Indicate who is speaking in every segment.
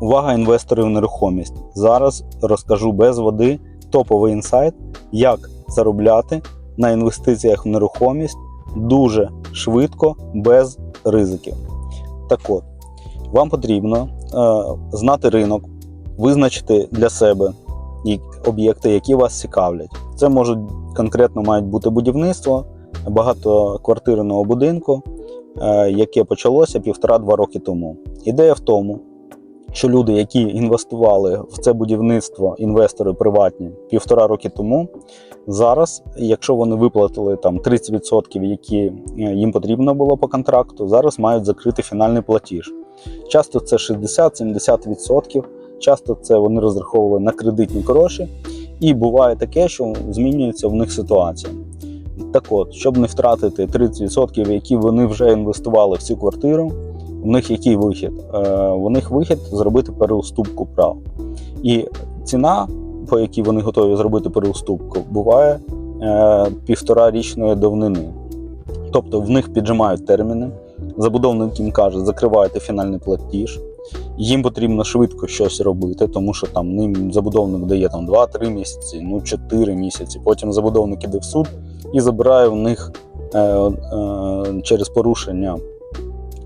Speaker 1: Увага інвесторів в нерухомість. Зараз розкажу без води топовий інсайт, як заробляти на інвестиціях в нерухомість дуже швидко, без ризиків. Так от, вам потрібно е, знати ринок, визначити для себе об'єкти, які вас цікавлять. Це можуть конкретно мають бути будівництво багатоквартирного будинку, е, яке почалося півтора-два роки тому. Ідея в тому, що люди, які інвестували в це будівництво, інвестори приватні півтора роки тому, зараз, якщо вони виплатили там 30%, які е, їм потрібно було по контракту, зараз мають закрити фінальний платіж. Часто це 60-70%, часто це вони розраховували на кредитні гроші, і буває таке, що змінюється в них ситуація. Так от, щоб не втратити 30%, які вони вже інвестували в цю квартиру, в них який вихід? Е, у них вихід зробити переуступку прав. І ціна, по якій вони готові зробити переуступку, буває е, півторарічної давнини. Тобто в них піджимають терміни, забудовник їм каже, закривайте фінальний платіж. Їм потрібно швидко щось робити, тому що там ним забудовник дає там 2-3 місяці, ну 4 місяці. Потім забудовник іде в суд і забирає в них е, е, через порушення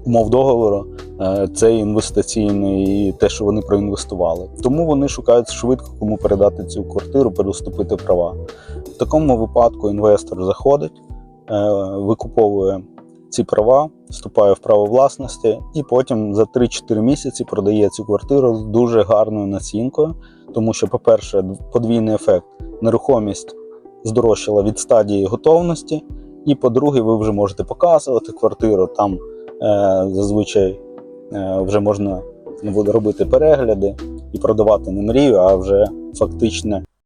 Speaker 1: умов договору е, цей інвестиційний і те, що вони проінвестували. Тому вони шукають швидко, кому передати цю квартиру, переступити права. В такому випадку інвестор заходить, е, викуповує ці права, вступає в право власності, і потім за 3-4 місяці продає цю квартиру з дуже гарною націнкою. Тому що, по-перше, подвійний ефект нерухомість здорожчала від стадії готовності. І по-друге, ви вже можете показувати квартиру. Там зазвичай е, вже можна робити перегляди і продавати не мрію, а вже фактичне